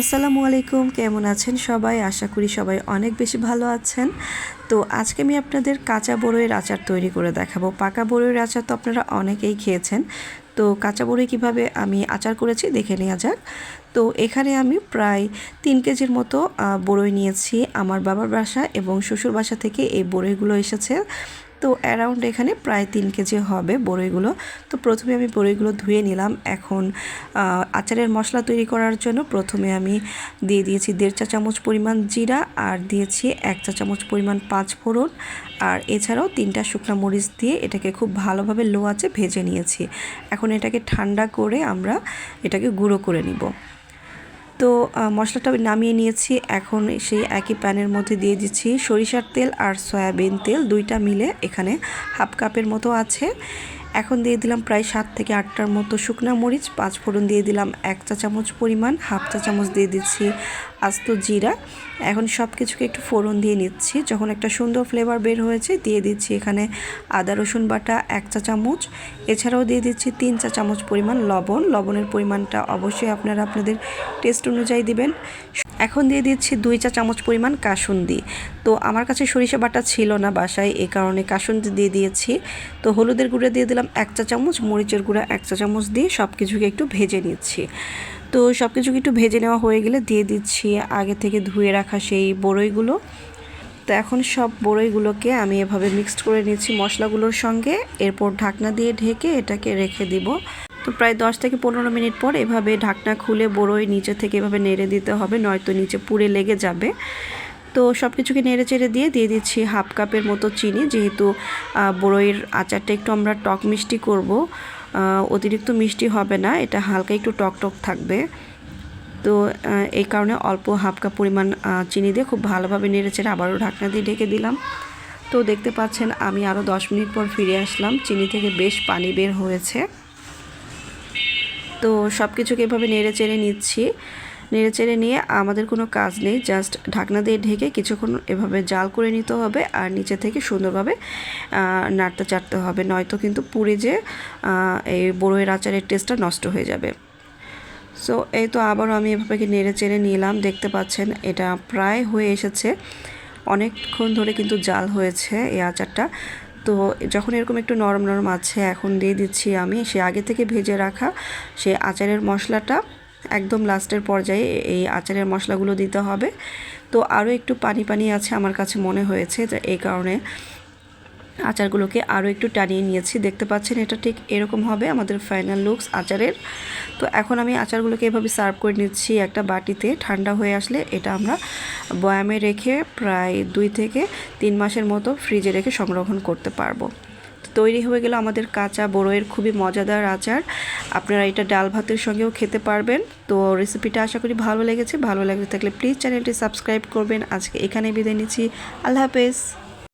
আসসালামু আলাইকুম, কেমন আছেন সবাই? আশা করি সবাই অনেক বেশি ভালো আছেন। তো আজকে আমি আপনাদের কাঁচা বড়ইয়ের আচার তৈরি করে দেখাবো। পাকা বড়ইয়ের আচার তো আপনারা অনেকেই খেয়েছেন। তো কাঁচা বড়ই কীভাবে আমি আচার করেছি দেখে নেওয়া যাক। তো এখানে আমি প্রায় তিন কেজির মতো বড়ই নিয়েছি। আমার বাবার বাসা এবং শ্বশুর বাসা থেকে এই বড়ইগুলো এসেছে। তো অ্যারাউন্ড এখানে প্রায় তিন কেজি হবে বড়ইগুলো। তো প্রথমে আমি বড়ইগুলো ধুয়ে নিলাম। এখন আচারের মশলা তৈরি করার জন্য প্রথমে আমি দিয়ে দিয়েছি দেড় চা চামচ পরিমাণ জিরা আর দিয়েছি এক চা চামচ পরিমাণ পাঁচ ফোড়ন। আর এছাড়াও তিনটা শুকনা মরিচ দিয়ে এটাকে খুব ভালোভাবে লো আঁচে ভেজে নিয়েছি। এখন এটাকে ঠান্ডা করে আমরা এটাকে গুঁড়ো করে নিব। তো মশলাটা নামিয়ে নিয়েছি। এখন সেই একই প্যানের মধ্যে দিয়ে দিচ্ছি সরিষার তেল আর সয়াবিন তেল। দুইটা মিলে এখানে হাফ কাপের মতো আছে। এখন দিয়ে দিলাম প্রায় সাত থেকে আটটার মতো শুকনা মরিচ, পাঁচ ফোড়ন দিয়ে দিলাম এক চা চামচ পরিমাণ, হাফ চা চামচ দিয়ে দিচ্ছি আস্ত জিরা। এখন সব কিছুকে একটু ফোড়ন দিয়ে নিচ্ছি। যখন একটা সুন্দর ফ্লেভার বের হয়েছে, দিয়ে দিচ্ছি এখানে আদা, রসুন বাটা এক চা চামচ। এছাড়াও দিয়ে দিচ্ছি তিন চা চামচ পরিমাণ লবণ। লবণের পরিমাণটা অবশ্যই আপনারা আপনাদের টেস্ট অনুযায়ী দিবেন। এখন দিয়ে দিচ্ছি দুই চা চামচ পরিমাণ কাসুন্দি। তো আমার কাছে সরিষা বাটা ছিল না বাসায় এই কারণে কাসুন্দি দিয়ে দিয়েছি। তো হলুদের গুঁড়া দিয়ে দিলাম এক চা চামচ, মরিচের গুঁড়া এক চা চামচ দিয়ে সব কিছুকে একটু ভেজে নিচ্ছি। তো সব কিছুকে একটু ভেজে নেওয়া হয়ে গেলে দিয়ে দিচ্ছি আগে থেকে ধুয়ে রাখা সেই বড়ইগুলো। তো এখন সব বড়ইগুলোকে আমি এভাবে মিক্সড করে নিচ্ছি মশলাগুলোর সঙ্গে। এরপর ঢাকনা দিয়ে ঢেকে এটাকে রেখে দিব। তো প্রায় দশ থেকে পনেরো মিনিট পর এভাবে ঢাকনা খুলে বড়ই নিচে থেকে এভাবে নেড়ে দিতে হবে, নয়তো নিচে পুড়ে লেগে যাবে। তো সব কিছুকে নেড়ে চেড়ে দিয়ে দিয়ে দিচ্ছি হাফ কাপের মতো চিনি, যেহেতু বড়ইয়ের আচারটা একটু আমরা টক মিষ্টি করব অতিরিক্ত মিষ্টি হবে না, এটা হালকা একটু টক টক থাকবে। তো এই কারণে অল্প হাফ কাপ পরিমাণ চিনি দিয়ে খুব ভালোভাবে নেড়েচেড়ে আবারও ঢাকনা দিয়ে ঢেকে দিলাম। তো দেখতে পাচ্ছেন আমি আরও দশ মিনিট পর ফিরে আসলাম, চিনি থেকে বেশ পানি বের হয়েছে। তো সব কিছুকে এভাবে নেড়ে চেড়ে নিচ্ছি। নেড়ে চেড়ে নিয়ে আমাদের কোনো কাজ নেই, জাস্ট ঢাকনা দিয়ে ঢেকে কিছুক্ষণ এভাবে জাল করে নিতে হবে আর নিচে থেকে সুন্দরভাবে নাড়তে চাড়তে হবে। নয়তো কিন্তু পুড়ে যে এই বড়ইয়ের আচারের টেস্টটা নষ্ট হয়ে যাবে। সো এই তো আবারও আমি এভাবে নেড়ে চেড়ে নিলাম। দেখতে পাচ্ছেন, এটা প্রায় হয়ে এসেছে। অনেকক্ষণ ধরে কিন্তু জাল হয়েছে এই আচারটা। তো যখন এরকম একটু নরম নরম আছে, এখন দিয়ে দিচ্ছি আমি। সে আগে থেকে ভেজে রাখা সে আচারের মশলাটা একদম লাস্টের পর্যায়ে এই আচারের মশলাগুলো দিতে হবে। তো আরও একটু পানি পানি আছে আমার কাছে মনে হয়েছে এই কারণে আচারগুলোকে আরও একটু টানিয়ে নিয়েছি। দেখতে পাচ্ছেন, এটা ঠিক এরকম হবে আমাদের ফাইনাল লুকস আচারের। তো এখন আমি আচারগুলোকে এভাবে সার্ভ করে নিচ্ছি একটা বাটিতে। ঠান্ডা হয়ে আসলে এটা আমরা বয়ামে রেখে প্রায় দুই থেকে তিন মাসের মতো ফ্রিজে রেখে সংরক্ষণ করতে পারব। তৈরি হয়ে গেল আমাদের কাঁচা বড়ইয়ের খুবই মজাদার আচার। আপনারা এটা ডাল ভাতের সঙ্গেও খেতে পারবেন। তো রেসিপিটা আশা করি ভালো লেগেছে। ভালো লাগলে থাকলে প্লিজ চ্যানেলটি সাবস্ক্রাইব করবেন। আজকে এখানে বিদায় নিচ্ছি। আল্লাহ হাফেজ।